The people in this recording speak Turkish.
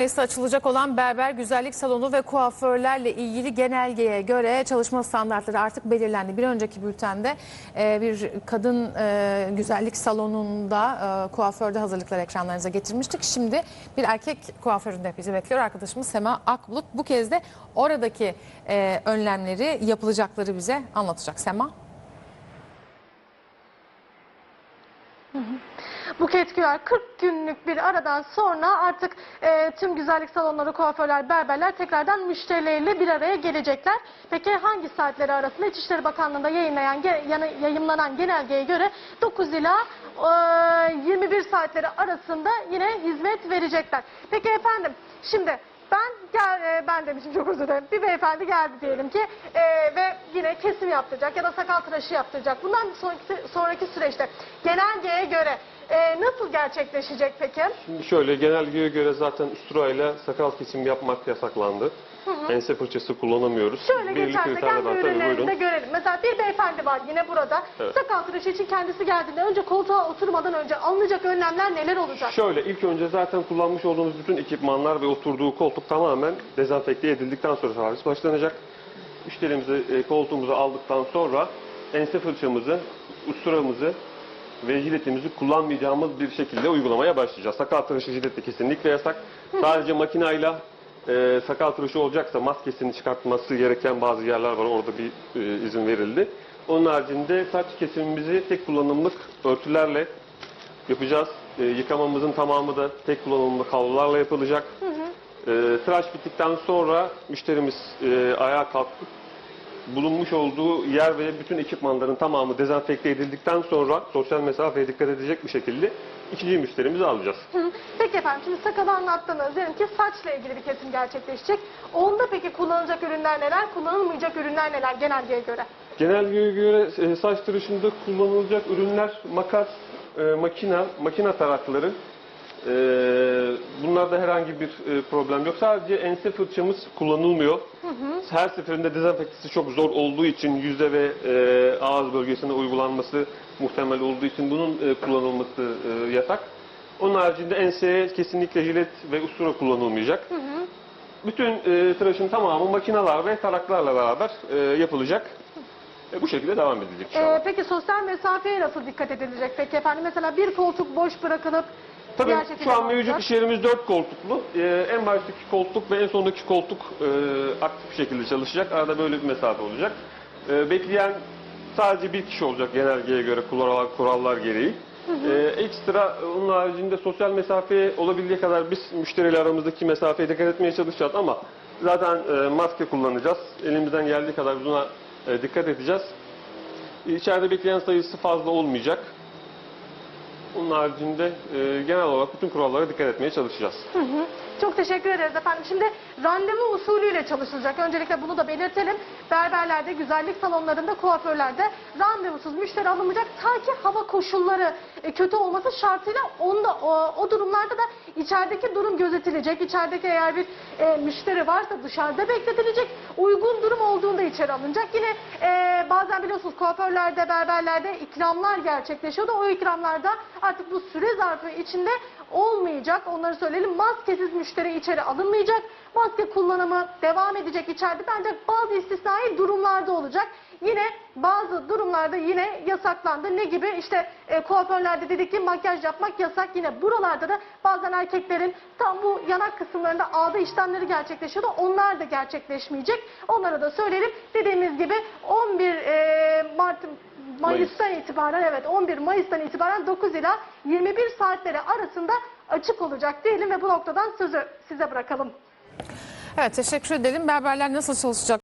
Mayıs'ta açılacak olan berber güzellik salonu ve kuaförlerle ilgili genelgeye göre çalışma standartları artık belirlendi. Bir önceki bültende e, bir kadın e, güzellik salonunda e, kuaförde hazırlıklar ekranlarınıza getirmiştik. Şimdi bir erkek kuaföründe bizi bekliyor arkadaşımız Sema Akbulut. Bu kez de oradaki önlemleri yapılacakları bize anlatacak. Sema. Buket Güler 40 günlük bir aradan sonra artık e, tüm güzellik salonları, kuaförler, berberler tekrardan müşterileriyle bir araya gelecekler. Peki hangi saatleri arasında İçişleri Bakanlığı'nda yayınlayan, yayımlanan genelgeye göre 9 ila e, 21 saatleri arasında yine hizmet verecekler. Peki efendim şimdi ben gel e, ben demişim çok özür dilerim. Bir beyefendi geldi diyelim ki e, ve yine kesim yaptıracak ya da sakal tıraşı yaptıracak. Bundan sonraki, sonraki süreçte genelgeye göre e, nasıl gerçekleşecek peki? Şimdi şöyle genelgeye göre zaten usturayla sakal kesim yapmak yasaklandı. Ense fırçası kullanamıyoruz. Şöyle Belli geçersek kendi ürünlerinde görelim. Mesela bir beyefendi var yine burada. Evet. Sakal tıraşı için kendisi geldiğinde önce koltuğa oturmadan önce alınacak önlemler neler olacak? Şöyle ilk önce zaten kullanmış olduğumuz bütün ekipmanlar ve oturduğu koltuk tamamen dezenfekte edildikten sonra servis başlanacak. Müşterimizi e, koltuğumuzu aldıktan sonra ense fırçamızı, usturamızı ve jiletimizi kullanmayacağımız bir şekilde uygulamaya başlayacağız. Sakal tıraşı jileti kesinlikle yasak. Sadece makinayla e, sakal tıraşı olacaksa maskesini çıkartması gereken bazı yerler var. Orada bir e, izin verildi. Onun haricinde saç kesimimizi tek kullanımlık örtülerle yapacağız. E, yıkamamızın tamamı da tek kullanımlı havlularla yapılacak. E, tıraş bittikten sonra müşterimiz e, ayağa kalkıp bulunmuş olduğu yer ve bütün ekipmanların tamamı dezenfekte edildikten sonra sosyal mesafeye dikkat edecek bir şekilde ikinci müşterimizi alacağız. Hı. Peki efendim şimdi sakalı anlattınız. Diyelim ki saçla ilgili bir kesim gerçekleşecek. Onda peki kullanılacak ürünler neler, kullanılmayacak ürünler neler genelgeye göre? Genelgeye göre e, saç tıraşında kullanılacak ürünler makas, e, makina, makina tarakları. E, bunlarda herhangi bir e, problem yok. Sadece ense fırçamız kullanılmıyor. Her seferinde dezenfektisi çok zor olduğu için yüzde ve e, ağız bölgesine uygulanması muhtemel olduğu için bunun e, kullanılması e, yasak. Onun haricinde enseye kesinlikle jilet ve ustura kullanılmayacak. Bütün e, tıraşın tamamı makinalar ve taraklarla beraber e, yapılacak. E, bu şekilde devam edilecek inşallah. Ee, peki sosyal mesafeye nasıl dikkat edilecek peki efendim? Mesela bir koltuk boş bırakılıp Tabii diğer şekilde şu an mevcut olacak? iş yerimiz 4 koltuklu. E, en baştaki koltuk ve en sondaki koltuk e, aktif şekilde çalışacak. Arada böyle bir mesafe olacak. E, bekleyen sadece bir kişi olacak genelgeye göre kurallar, kurallar gereği. E, ekstra onun haricinde sosyal mesafeye olabildiği kadar biz müşteriyle aramızdaki mesafeye dikkat etmeye çalışacağız ama zaten e, maske kullanacağız. Elimizden geldiği kadar buna e, dikkat edeceğiz. İçeride bekleyen sayısı fazla olmayacak. Onun haricinde e, genel olarak bütün kurallara dikkat etmeye çalışacağız. Hı hı. Çok teşekkür ederiz efendim. Şimdi randevu usulüyle çalışılacak. Öncelikle bunu da belirtelim. Berberlerde, güzellik salonlarında, kuaförlerde randevusuz müşteri alınmayacak. Ta ki hava koşulları e, kötü olması şartıyla onda, o, o durumlarda da içerideki durum gözetilecek. İçerideki eğer bir e, müşteri varsa dışarıda bekletilecek. Uygun durum olduğunda içeri alınacak. Yine e, bazen biliyorsunuz kuaförlerde, berberlerde ikramlar gerçekleşiyordu. O ikramlarda artık bu süre zarfı içinde olmayacak. Onları söyleyelim. Maskesiz müşteri içeri alınmayacak. Maske kullanımı devam edecek içeride. Ancak bazı istisnai durumlarda olacak. Yine bazı durumlarda yine yasaklandı. Ne gibi? İşte e, kuaförlerde dedik ki makyaj yapmak yasak. Yine buralarda da bazen erkeklerin tam bu yanak kısımlarında ağda işlemleri gerçekleşiyordu. Onlar da gerçekleşmeyecek. Onlara da söyleyelim. Dediğimiz gibi 11 e, Mart Mayıs'tan itibaren evet 11 Mayıs'tan itibaren 9 ila 21 saatleri arasında açık olacak diyelim ve bu noktadan sözü size bırakalım. Evet teşekkür edelim. Berberler nasıl çalışacak?